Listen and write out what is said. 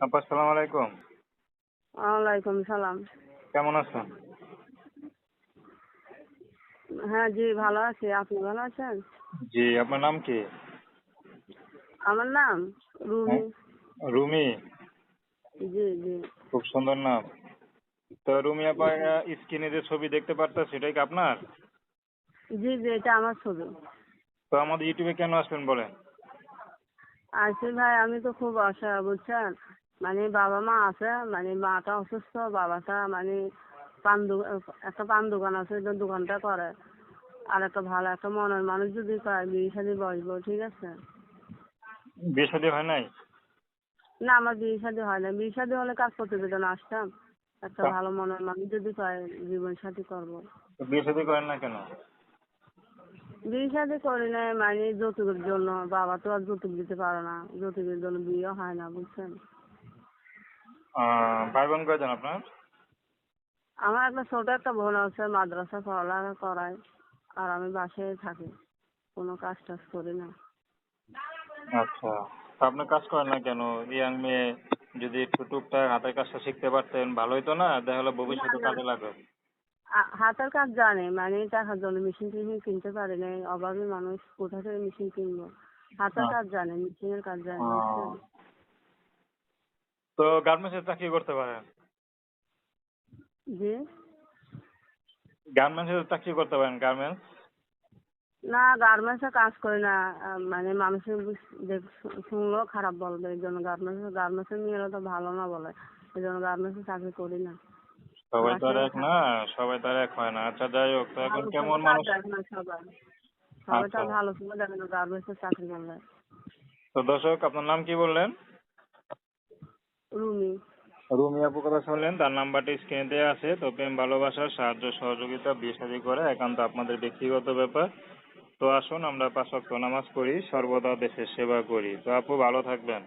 আপা আসসালামু আলাইকুম। ওয়ালাইকুম সালাম। কেমন আছেন? হ্যাঁ জি ভালো আছি। আপনি ভালো আছেন? জি আপনার নাম কি? আমার নাম রুমি। রুমি? জি জি। খুব সুন্দর নাম। তো রুমি আপা স্ক্রিনে যে ছবি দেখতে পারতো সেটাই কি আপনার? জি জি এটা আমার ছবি। তো আমাদের ইউটিউবে কেন আসবেন বলেন? আছি ভাই আমি তো খুব আশা বুঝছেন? মানে বাবা মা আছে মানে মাটা অসুস্থ বাবাটা মানে পান একটা পান দোকান আছে দোকানটা করে। আর একটা ভালো একটা মনের মানুষ যদি পায় বিয়ে শাদি বসবো ঠিক আছে? বিয়ে শাদী হয় নাই? না আমার বিয়ে শাদি হয় না বিয়ে শাদি হলে কাজ প্রতিবেদন আসতাম। একটা ভালো মনের মানুষ যদি পায় জীবন সাথী করব। বিয়ে শাদী করেন না কেন? বিয়ে শাদি করি না মানে যৌতুকের জন্য। বাবা তো আর যৌতুক দিতে পারে না। যৌতুকের জন্য বিয়ে হয় না বুঝছেন? ভাই বোন কয়জন আপনার? আমার একটা ছোট একটা বোন আছে মাদ্রাসা পড়ালেখা করায় আর আমি বাসায় থাকি। কোনো কাজ টাজ করি না। আচ্ছা। আপনি কাজ করেন না কেন? ইয়াং মেয়ে যদি একটু টুকটাক হাতের কাজটা শিখতে পারতেন ভালো হতো না? দেখা হলো ভবিষ্যতে। কাজে লাগবে। হাতের কাজ জানে মানে টাকার জন্য মেশিন টেশিন কিনতে পারে না অভাবী মানুষ কোথা থেকে মেশিন কিনবো? হাতের আচ্ছা। কাজ জানে মেশিনের কাজ জানে? তো গার্মেন্টসে চাকরি করতে পারেন। জি। গার্মেন্টসে চাকরি করতে পারেন গার্মেন্টস না গার্মেন্টসে কাজ করি না। মানে মানুষের শুনলেও খারাপ বলবে এই জন্য গার্মেন্টস গার্মেন্টসের মেয়েরা তো ভালো না বলে এই জন্য গার্মেন্টসে চাকরি করি না। সবাই তো আর এক না সবাই তো আর এক হয় না। আচ্ছা যাই হোক তো এখন কেমন মানুষ সবাই সবাই তো আচ্ছা। ভালো ছিল দেখে না গার্মেন্টসে চাকরি করলে। তো দর্শক আপনার নাম কি বললেন? রুমি। রুমি আপু কথা শুনলেন, তার নাম্বারটি স্ক্রিনে দেওয়া আছে। তো প্রেম ভালোবাসার সাহায্য সহযোগিতা বিয়ে করে একান্ত আপনাদের ব্যক্তিগত ব্যাপার। তো আসুন আমরা পাঁচ ওয়াক্ত নামাজ পড়ি, সর্বদা দেশের সেবা করি। তো আপু ভালো থাকবেন।